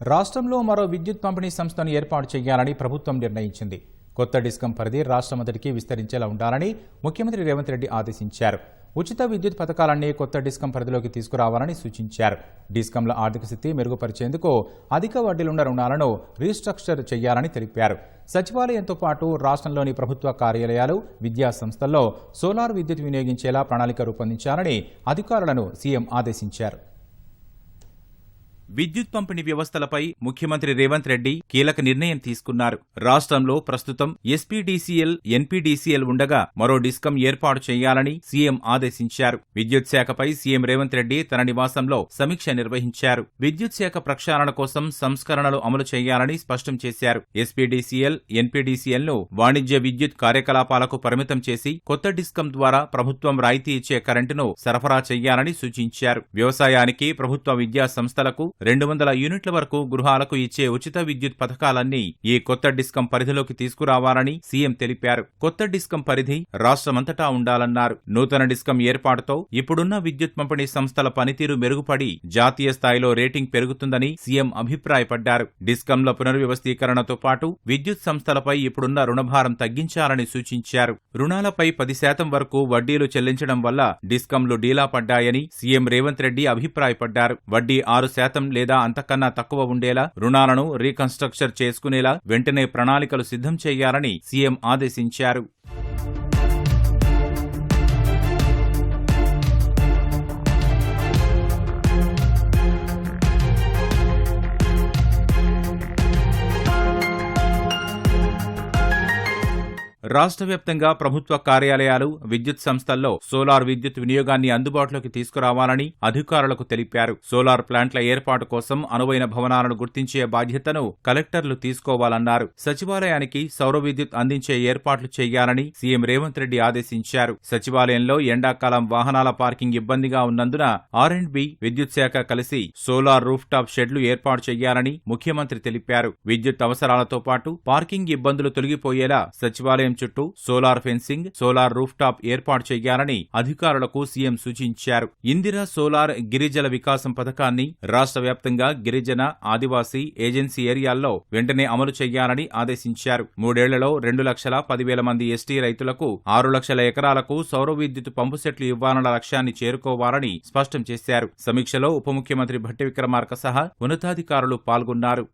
రాష్ట్రంలో మరో విద్యుత్ పంపిణీ సంస్థను ఏర్పాటు చేయాలని ప్రభుత్వం నిర్ణయించింది. కొత్త డిస్కం పరిధి రాష్ట్రమంతటికీ విస్తరించేలా ఉండాలని ముఖ్యమంత్రి రేవంత్ రెడ్డి ఆదేశించారు. ఉచిత విద్యుత్ పథకాలన్నీ కొత్త డిస్కం పరిధిలోకి తీసుకురావాలని సూచించారు. డిస్కంల ఆర్థిక స్థితి మెరుగుపరిచేందుకు అధిక వడ్డీలున్న రుణాలను రీస్ట్రక్చర్ చేయాలని తెలిపారు. సచివాలయంతో పాటు రాష్ట్రంలోని ప్రభుత్వ కార్యాలయాలు విద్యా సంస్థల్లో సోలార్ విద్యుత్ వినియోగించేలా ప్రణాళిక రూపొందించాలని అధికారులను సీఎం ఆదేశించారు. విద్యుత్ పంపిణీ వ్యవస్థలపై ముఖ్యమంత్రి రేవంత్ రెడ్డి కీలక నిర్ణయం తీసుకున్నారు. రాష్ట్రంలో ప్రస్తుతం ఎస్పీడీసీఎల్ ఎన్పీడీసీఎల్ ఉండగా మరో డిస్కం ఏర్పాటు చేయాలని సీఎం ఆదేశించారు. విద్యుత్ శాఖపై సీఎం రేవంత్ రెడ్డి తన నివాసంలో సమీక్ష నిర్వహించారు. విద్యుత్ శాఖ ప్రక్షాళన కోసం సంస్కరణలు అమలు చేయాలని స్పష్టం చేశారు. ఎస్పీడీసీఎల్ ఎన్పీడీసీఎల్ను వాణిజ్య విద్యుత్ కార్యకలాపాలకు పరిమితం చేసి కొత్త డిస్కం ద్వారా ప్రభుత్వం రాయితీ ఇచ్చే కరెంటును సరఫరా చేయాలని సూచించారు. వ్యవసాయానికి ప్రభుత్వ విద్యా సంస్థలకు రెండు వందల యూనిట్ల వరకు గృహాలకు ఇచ్చే ఉచిత విద్యుత్ పథకాలన్నీ ఈ కొత్త డిస్కం పరిధిలోకి తీసుకురావాలని సీఎం తెలిపారు. కొత్త డిస్కం పరిధి రాష్ట్రమంతటా ఉండాలన్నారు. నూతన డిస్కం ఏర్పాటుతో ఇప్పుడున్న విద్యుత్ పంపిణీ సంస్థల పనితీరు మెరుగుపడి జాతీయ స్థాయిలో రేటింగ్ పెరుగుతుందని సీఎం అభిప్రాయపడ్డారు. డిస్కంల పునర్వ్యవస్థీకరణతో పాటు విద్యుత్ సంస్థలపై ఇప్పుడున్న రుణభారం తగ్గించాలని సూచించారు. రుణాలపై పది శాతం వరకు వడ్డీలు చెల్లించడం వల్ల డిస్కంలు డీలా పడ్డాయని సీఎం రేవంత్ రెడ్డి అభిప్రాయపడ్డారు. వడ్డీ ఆరు శాతం లేదా అంతకన్నా తక్కువ ఉండేలా రుణాలను రీకన్స్ట్రక్చర్ చేసుకునేలా వెంటనే ప్రణాళికలు సిద్ధం చేయాలని సీఎం ఆదేశించారు. రాష్ట్ర వ్యాప్తంగా ప్రభుత్వ కార్యాలయాలు విద్యుత్ సంస్థల్లో సోలార్ విద్యుత్ వినియోగాన్ని అందుబాటులోకి తీసుకురావాలని అధికారులకు తెలిపారు. సోలార్ ప్లాంట్ల ఏర్పాటు కోసం అనువైన భవనాలను గుర్తించే బాధ్యతను కలెక్టర్లు తీసుకోవాలన్నారు. సచివాలయానికి సౌర విద్యుత్ అందించే ఏర్పాట్లు చేయాలని సీఎం రేవంత్ రెడ్డి ఆదేశించారు. సచివాలయంలో ఎండాకాలం వాహనాల పార్కింగ్ ఇబ్బందిగా ఉన్నందున ఆర్ అండ్ బి విద్యుత్ శాఖ కలిసి సోలార్ రూఫ్ టాప్ షెడ్లు ఏర్పాటు చేయాలని ముఖ్యమంత్రి తెలిపారు. విద్యుత్ అవసరాలతో పాటు పార్కింగ్ ఇబ్బందులు తొలగిపోయేలా సచివాలయం చుట్టూ solar fencing solar roof top ఏర్పాటు చేయాలని అధికారులకు సీఎం సూచించారు. ఇందిరా సోలార్ గిరిజల వికాసం పథకాన్ని రాష్ట్ర వ్యాప్తంగా గిరిజన ఆదివాసీ ఏజెన్సీ ఏరియాల్లో వెంటనే అమలు చేయాలని ఆదేశించారు. మూడేళ్ళలో రెండు లక్షల పదివేల మంది ఎస్టీ రైతులకు ఆరు లక్షల ఎకరాలకు సౌర విద్యుత్ పంపు సెట్లు ఇవ్వాలన్న లక్ష్యాన్ని చేరుకోవాలని స్పష్టం చేశారు. సమీక్షలో ఉప ముఖ్యమంత్రి భట్టి విక్రమార్క సహా ఉన్నతాధికారులు పాల్గొన్నారు.